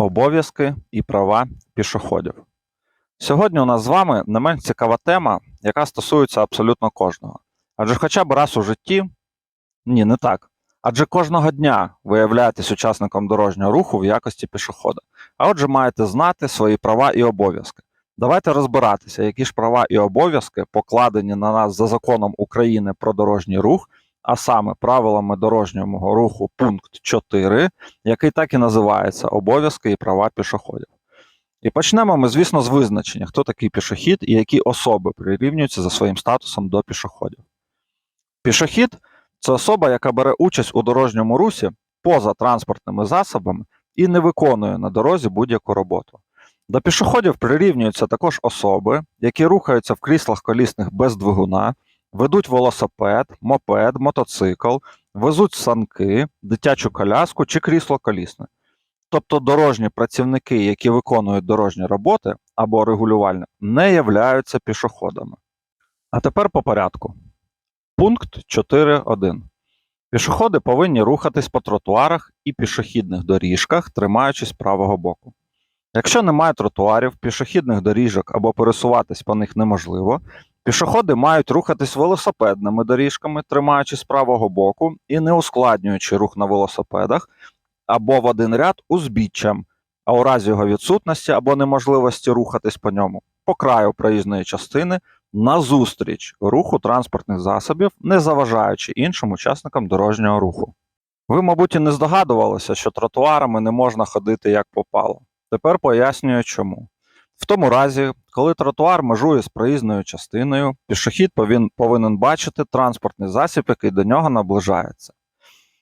Обов'язки і права пішоходів. Сьогодні у нас з вами не менш цікава тема, яка стосується абсолютно кожного. Адже хоча б раз у житті, ні, не так. Адже кожного дня ви являєтесь учасником дорожнього руху в якості пішохода. А отже, маєте знати свої права і обов'язки. Давайте розбиратися, які ж права і обов'язки покладені на нас за законом України про дорожній рух, а саме правилами дорожнього руху пункт 4, який так і називається обов'язки і права пішоходів. І почнемо ми, звісно, з визначення, хто такий пішохід і які особи прирівнюються за своїм статусом до пішоходів. Пішохід це особа, яка бере участь у дорожньому русі поза транспортними засобами і не виконує на дорозі будь-яку роботу. До пішоходів прирівнюються також особи, які рухаються в кріслах колісних без двигуна, ведуть велосипед, мопед, мотоцикл, везуть санки, дитячу коляску чи крісло колісне. Тобто дорожні працівники, які виконують дорожні роботи або регулювальне, не являються пішоходами. А тепер по порядку. Пункт 4.1. Пішоходи повинні рухатись по тротуарах і пішохідних доріжках, тримаючись правого боку. Якщо немає тротуарів, пішохідних доріжок або пересуватись по них неможливо, пішоходи мають рухатись велосипедними доріжками, тримаючись правого боку і не ускладнюючи рух на велосипедах або в один ряд узбіччям, а у разі його відсутності або неможливості рухатись по ньому по краю проїзної частини назустріч руху транспортних засобів, не заважаючи іншим учасникам дорожнього руху. Ви, мабуть, і не здогадувалися, що тротуарами не можна ходити як попало. Тепер пояснюю чому. В тому разі, коли тротуар межує з проїзною частиною, пішохід повин- повинен бачити транспортний засіб, який до нього наближається.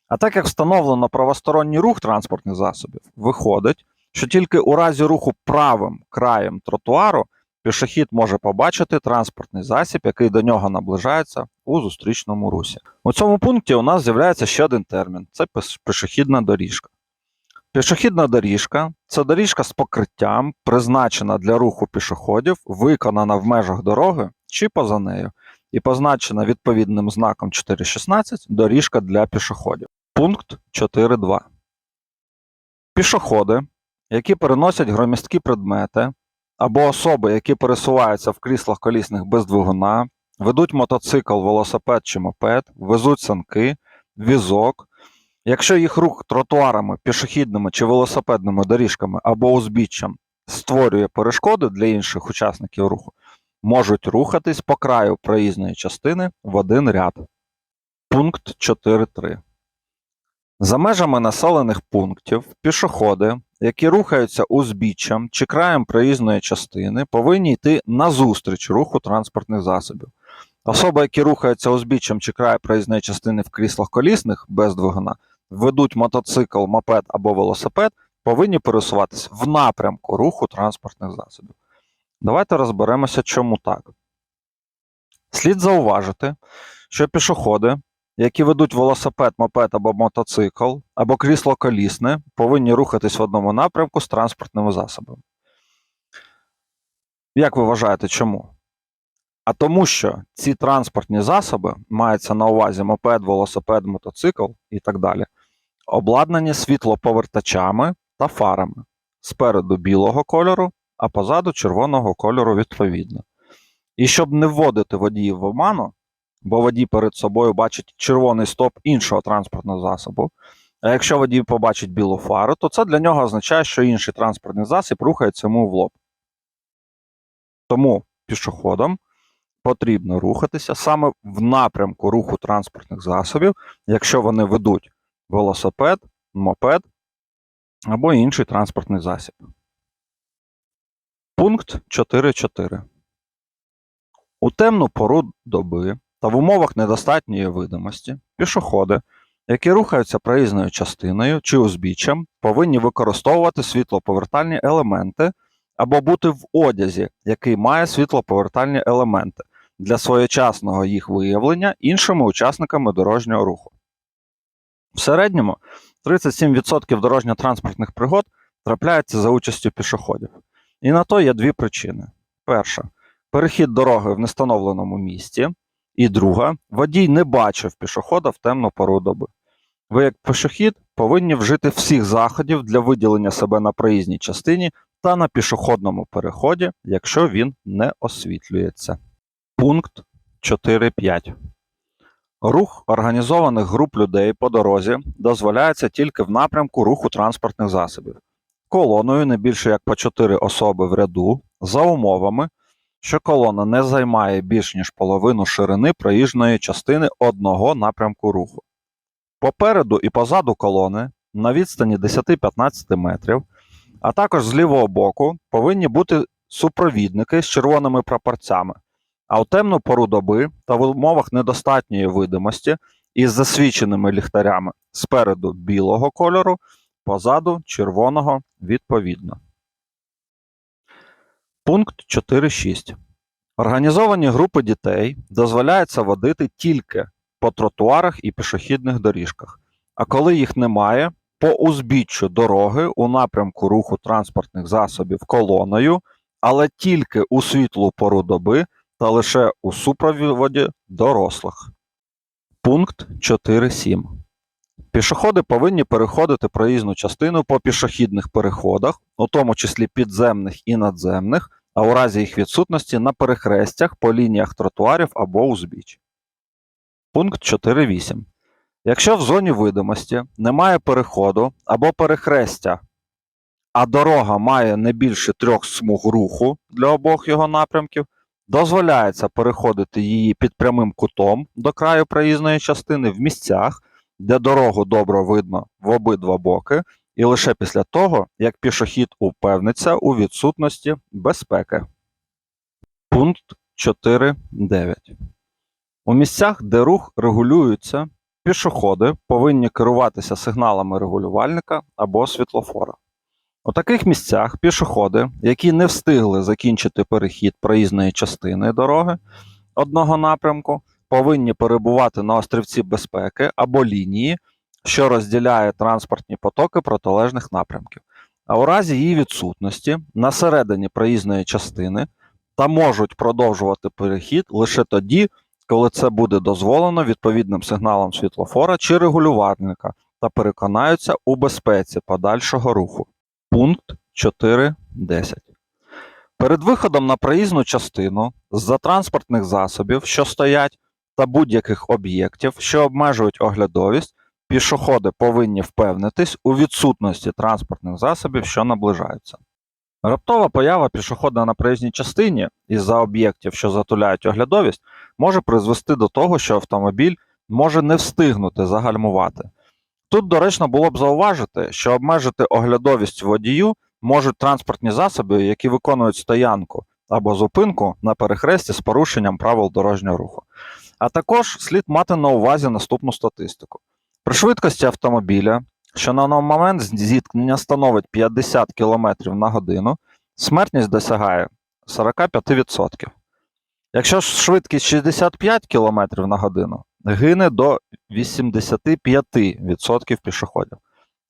А так як встановлено правосторонній рух транспортних засобів, виходить, що тільки у разі руху правим краєм тротуару пішохід може побачити транспортний засіб, який до нього наближається у зустрічному русі. У цьому пункті у нас з'являється ще один термін це пішохідна доріжка. Пішохідна доріжка це доріжка з покриттям, призначена для руху пішоходів, виконана в межах дороги чи поза нею, і позначена відповідним знаком 4.16 доріжка для пішоходів. Пункт 4.2. Пішоходи, які переносять громісткі предмети, або особи, які пересуваються в кріслах колісних без двигуна, ведуть мотоцикл, велосипед чи мопед, везуть санки, візок. Якщо їх рух тротуарами, пішохідними чи велосипедними доріжками або узбіччям створює перешкоди для інших учасників руху, можуть рухатись по краю проїзної частини в один ряд. Пункт 4.3. За межами населених пунктів пішоходи, які рухаються узбіччям чи краєм проїзної частини, повинні йти назустріч руху транспортних засобів. Особи, які рухаються узбіччям чи краю проїзної частини в кріслах колісних без двигуна, ведуть мотоцикл, мопед або велосипед, повинні пересуватися в напрямку руху транспортних засобів. Давайте розберемося, чому так. Слід зауважити, що пішоходи, які ведуть велосипед, мопед або мотоцикл, або крісло колісне, повинні рухатись в одному напрямку з транспортними засобами. Як ви вважаєте, чому? А тому, що ці транспортні засоби мається на увазі мопед, велосипед, мотоцикл і так далі, обладнані світлоповертачами та фарами спереду білого кольору, а позаду червоного кольору відповідно. І щоб не вводити водіїв в оману, бо водій перед собою бачить червоний стоп іншого транспортного засобу. А якщо водій побачить білу фару, то це для нього означає, що інший транспортний засіб рухається йому в лоб. Тому пішоходам потрібно рухатися саме в напрямку руху транспортних засобів, якщо вони ведуть велосипед, мопед або інший транспортний засіб. Пункт 4.4. У темну пору доби та в умовах недостатньої видимості пішоходи, які рухаються проїзною частиною чи узбіччям, повинні використовувати світлоповертальні елементи або бути в одязі, який має світлоповертальні елементи для своєчасного їх виявлення іншими учасниками дорожнього руху. В середньому 37% дорожньо-транспортних пригод трапляється за участю пішоходів. І на то є дві причини: перша перехід дороги в нестановленому місці, і друга водій не бачив пішохода в темну пору доби. Ви, як пішохід, повинні вжити всіх заходів для виділення себе на проїзній частині та на пішохідному переході, якщо він не освітлюється. Пункт 4.5. Рух організованих груп людей по дорозі дозволяється тільки в напрямку руху транспортних засобів, колоною не більше як по 4 особи в ряду, за умовами, що колона не займає більш ніж половину ширини проїжджої частини одного напрямку руху. Попереду і позаду колони на відстані 10-15 метрів, а також з лівого боку повинні бути супровідники з червоними прапорцями, а у темну пору доби та в умовах недостатньої видимості із засвіченими ліхтарями спереду білого кольору, позаду червоного відповідно. Пункт 4.6. Організовані групи дітей дозволяється водити тільки по тротуарах і пішохідних доріжках, а коли їх немає, по узбіччю дороги у напрямку руху транспортних засобів колоною, але тільки у світлу пору доби та лише у супроводі дорослих. Пункт 4.7. Пішоходи повинні переходити проїзну частину по пішохідних переходах, у тому числі підземних і надземних, а у разі їх відсутності на перехрестях по лініях тротуарів або узбіч. Пункт 4.8. Якщо в зоні видимості немає переходу або перехрестя, а дорога має не більше трьох смуг руху для обох його напрямків, дозволяється переходити її під прямим кутом до краю проїзної частини в місцях, де дорогу добре видно в обидва боки, і лише після того, як пішохід упевниться у відсутності безпеки. Пункт 4.9. У місцях, де рух регулюється, пішоходи повинні керуватися сигналами регулювальника або світлофора. У таких місцях пішоходи, які не встигли закінчити перехід проїзної частини дороги одного напрямку, повинні перебувати на острівці безпеки або лінії, що розділяє транспортні потоки протилежних напрямків, а у разі її відсутності на середині проїзної частини та можуть продовжувати перехід лише тоді, коли це буде дозволено відповідним сигналом світлофора чи регулювальника та переконаються у безпеці подальшого руху. Пункт 4.10. Перед виходом на проїзну частину з-за транспортних засобів, що стоять, та будь-яких об'єктів, що обмежують оглядовість, пішоходи повинні впевнитись у відсутності транспортних засобів, що наближаються. Раптова поява пішохода на проїзній частині із-за об'єктів, що затуляють оглядовість, може призвести до того, що автомобіль може не встигнути загальмувати. Тут доречно було б зауважити, що обмежити оглядовість водію можуть транспортні засоби, які виконують стоянку або зупинку на перехресті з порушенням правил дорожнього руху. А також слід мати на увазі наступну статистику. При швидкості автомобіля, що на момент зіткнення становить 50 км на годину, смертність досягає 45%. Якщо ж швидкість 65 км на годину, гине до 85% пішоходів.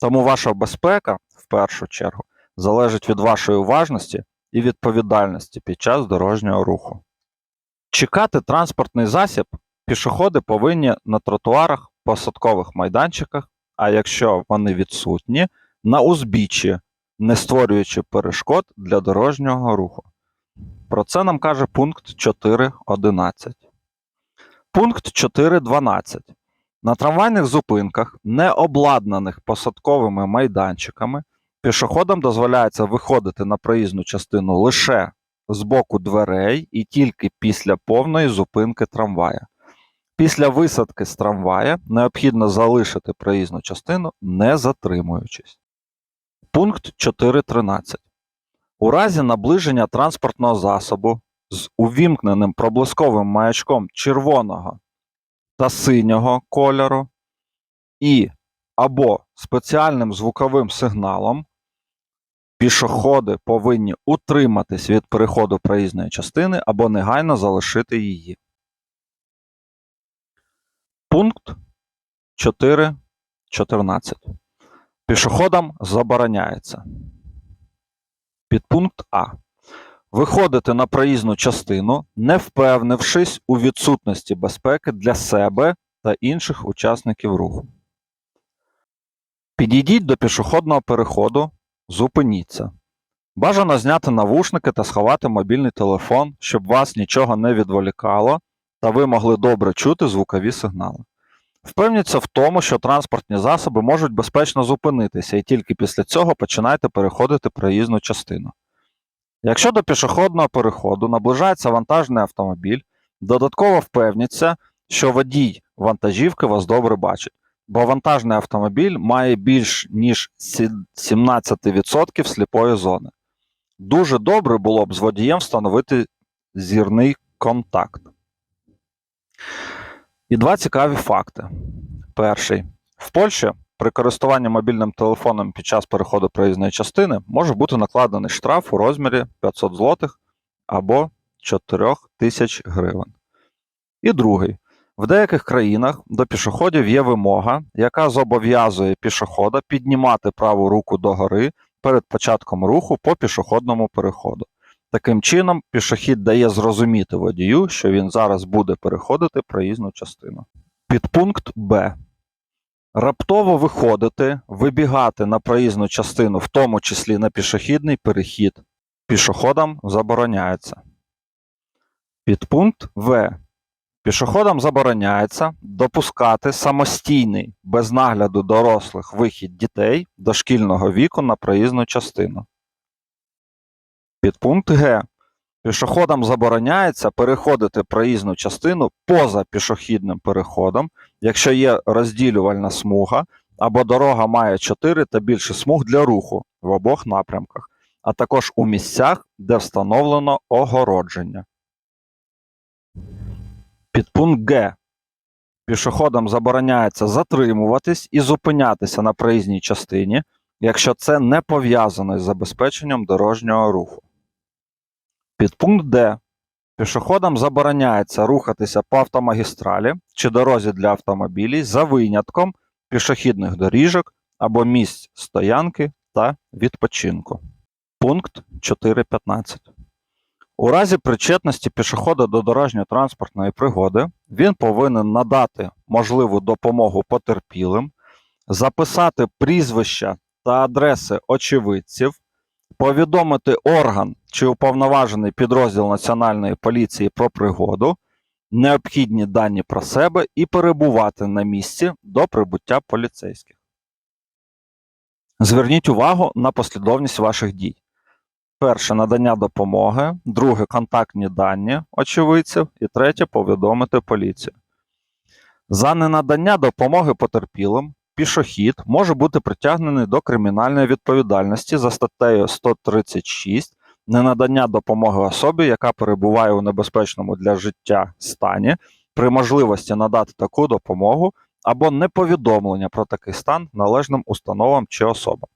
Тому ваша безпека, в першу чергу, залежить від вашої уважності і відповідальності під час дорожнього руху. Чекати транспортний засіб пішоходи повинні на тротуарах, посадкових майданчиках, а якщо вони відсутні, на узбіччі, не створюючи перешкод для дорожнього руху. Про це нам каже пункт 4.11. Пункт 4.12. На трамвайних зупинках, не обладнаних посадковими майданчиками, пішоходам дозволяється виходити на проїзну частину лише з боку дверей і тільки після повної зупинки трамвая. Після висадки з трамвая необхідно залишити проїзну частину, не затримуючись. Пункт 4.13. У разі наближення транспортного засобу з увімкненим проблисковим маячком червоного та синього кольору і або спеціальним звуковим сигналом пішоходи повинні утриматись від переходу проїзної частини або негайно залишити її. Пункт 4.14. Пішоходам забороняється. Підпункт А. Виходити на проїзну частину, не впевнившись у відсутності безпеки для себе та інших учасників руху. Підійдіть до пішохідного переходу, зупиніться. Бажано зняти навушники та сховати мобільний телефон, щоб вас нічого не відволікало та ви могли добре чути звукові сигнали. Впевніться в тому, що транспортні засоби можуть безпечно зупинитися, і тільки після цього починайте переходити проїзну частину. Якщо до пішохідного переходу наближається вантажний автомобіль, додатково впевніться, що водій вантажівки вас добре бачить, бо вантажний автомобіль має більш ніж 17% сліпої зони. Дуже добре було б з водієм встановити зірний контакт. І два цікаві факти. Перший. В Польщі при користуванні мобільним телефоном під час переходу проїзної частини може бути накладений штраф у розмірі 500 злотих або 4 тисяч гривень. І другий. В деяких країнах до пішоходів є вимога, яка зобов'язує пішохода піднімати праву руку догори перед початком руху по пішохідному переходу. Таким чином, пішохід дає зрозуміти водію, що він зараз буде переходити проїзну частину. Підпункт Б. Раптово виходити, вибігати на проїзну частину, в тому числі на пішохідний перехід, пішоходам забороняється. Підпункт В. Пішоходам забороняється допускати самостійний, без нагляду дорослих вихід дітей дошкільного віку на проїзну частину. Підпункт Г. Пішоходам забороняється переходити проїзну частину поза пішохідним переходом, якщо є розділювальна смуга або дорога має 4 та більше смуг для руху в обох напрямках, а також у місцях, де встановлено огородження. Підпункт Г. Пішоходам забороняється затримуватись і зупинятися на проїзній частині, якщо це не пов'язано з забезпеченням дорожнього руху. Підпункт Д. Пішоходам забороняється рухатися по автомагістралі чи дорозі для автомобілів за винятком пішохідних доріжок або місць стоянки та відпочинку. Пункт 4.15. У разі причетності пішохода до дорожньо-транспортної пригоди він повинен надати можливу допомогу потерпілим, записати прізвища та адреси очевидців, повідомити орган чи уповноважений підрозділ Національної поліції про пригоду, необхідні дані про себе і перебувати на місці до прибуття поліцейських. Зверніть увагу на послідовність ваших дій. Перше надання допомоги, друге контактні дані очевидців і третє повідомити поліцію. За ненадання допомоги потерпілим пішохід може бути притягнений до кримінальної відповідальності за статтею 136 ненадання допомоги особі, яка перебуває у небезпечному для життя стані, при можливості надати таку допомогу або неповідомлення про такий стан належним установам чи особам.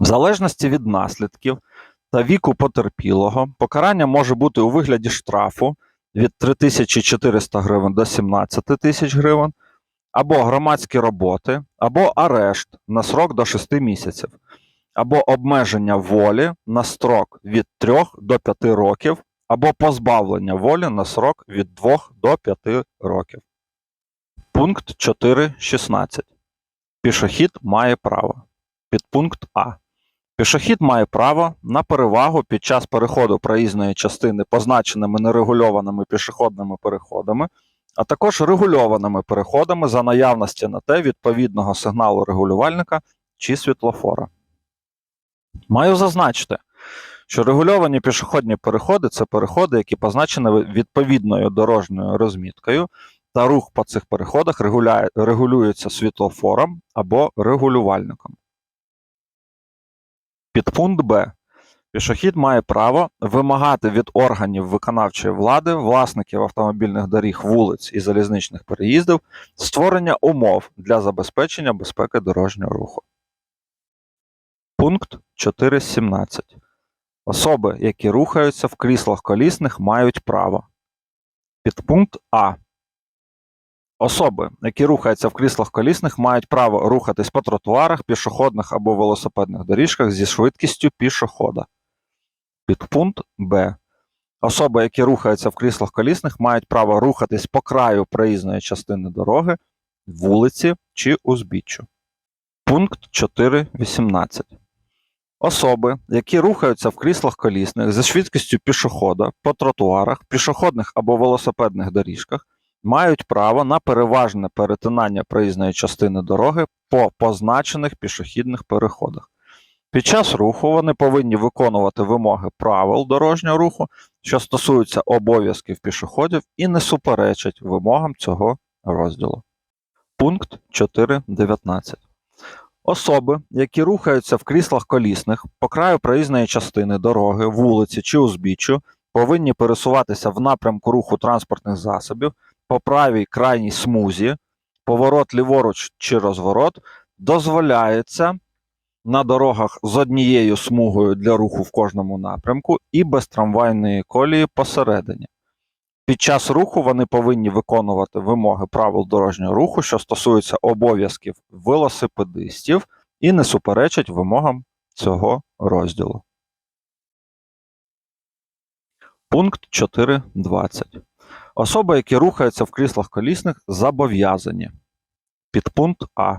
В залежності від наслідків та віку потерпілого, покарання може бути у вигляді штрафу від 3400 гривень до 17 тисяч гривень, або громадські роботи, або арешт на срок до 6 місяців, або обмеження волі на строк від 3 до 5 років, або позбавлення волі на срок від 2 до 5 років. Пункт 4.16. Пішохід має право. Підпункт А. Пішохід має право на перевагу під час переходу проїзної частини позначеними нерегульованими пішохідними переходами, а також регульованими переходами за наявності на те відповідного сигналу регулювальника чи світлофора. Маю зазначити, що регульовані пішохідні переходи це переходи, які позначені відповідною дорожньою розміткою, та рух по цих переходах регулюється світлофором або регулювальником. Підпункт Б. Пішохід має право вимагати від органів виконавчої влади, власників автомобільних доріг, вулиць і залізничних переїздів створення умов для забезпечення безпеки дорожнього руху. Пункт 4.17. Особи, які рухаються в кріслах колісних, мають право. Підпункт А. Особи, які рухаються в кріслах колісних, мають право рухатись по тротуарах, пішохідних або велосипедних доріжках зі швидкістю пішохода. Підпункт Б. Особи, які рухаються в кріслах колісних, мають право рухатись по краю проїзної частини дороги, вулиці чи узбіччю. Пункт 4.18. Особи, які рухаються в кріслах колісних зі швидкістю пішохода по тротуарах, пішохідних або велосипедних доріжках, мають право на переважне перетинання проїзної частини дороги по позначених пішохідних переходах. Під час руху вони повинні виконувати вимоги правил дорожнього руху, що стосуються обов'язків пішоходів і не суперечать вимогам цього розділу. Пункт 4.19. Особи, які рухаються в кріслах колісних по краю проїзної частини дороги, вулиці чи узбіччю, повинні пересуватися в напрямку руху транспортних засобів по правій крайній смузі, поворот ліворуч чи розворот, дозволяється на дорогах з однією смугою для руху в кожному напрямку і без трамвайної колії посередині. Під час руху вони повинні виконувати вимоги правил дорожнього руху, що стосуються обов'язків велосипедистів і не суперечать вимогам цього розділу. Пункт 4.20. Особи, які рухаються в кріслах колісних, зобов'язані. Підпункт А.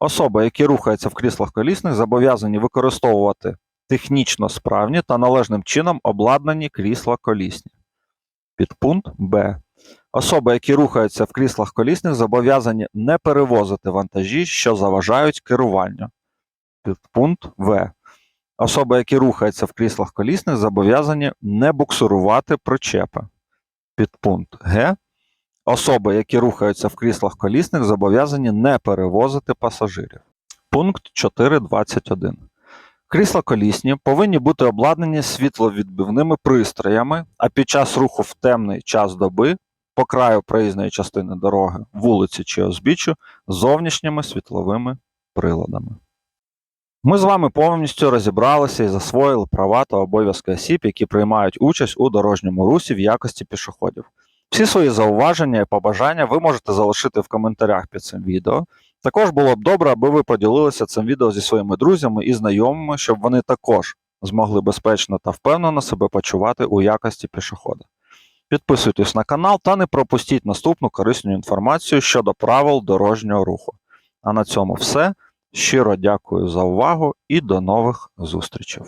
Особи, які рухаються в кріслах колісних, зобов'язані використовувати технічно справні та належним чином обладнані крісла колісні. Підпункт Б. Особи, які рухаються в кріслах колісних, зобов'язані не перевозити вантажі, що заважають керуванню. Підпункт В. Особи, які рухаються в кріслах колісних, зобов'язані не буксирувати причепи. Підпункт Г. Особи, які рухаються в кріслах колісних, зобов'язані не перевозити пасажирів. Пункт 4.21. Крісла колісні повинні бути обладнані світловідбивними пристроями, а під час руху в темний час доби по краю проїзної частини дороги, вулиці чи узбіччю зовнішніми світловими приладами. Ми з вами повністю розібралися і засвоїли права та обов'язки осіб, які приймають участь у дорожньому русі в якості пішоходів. Всі свої зауваження і побажання ви можете залишити в коментарях під цим відео. Також було б добре, аби ви поділилися цим відео зі своїми друзями і знайомими, щоб вони також змогли безпечно та впевнено себе почувати у якості пішохода. Підписуйтесь на канал та не пропустіть наступну корисну інформацію щодо правил дорожнього руху. А на цьому все. Щиро дякую за увагу і до нових зустрічей.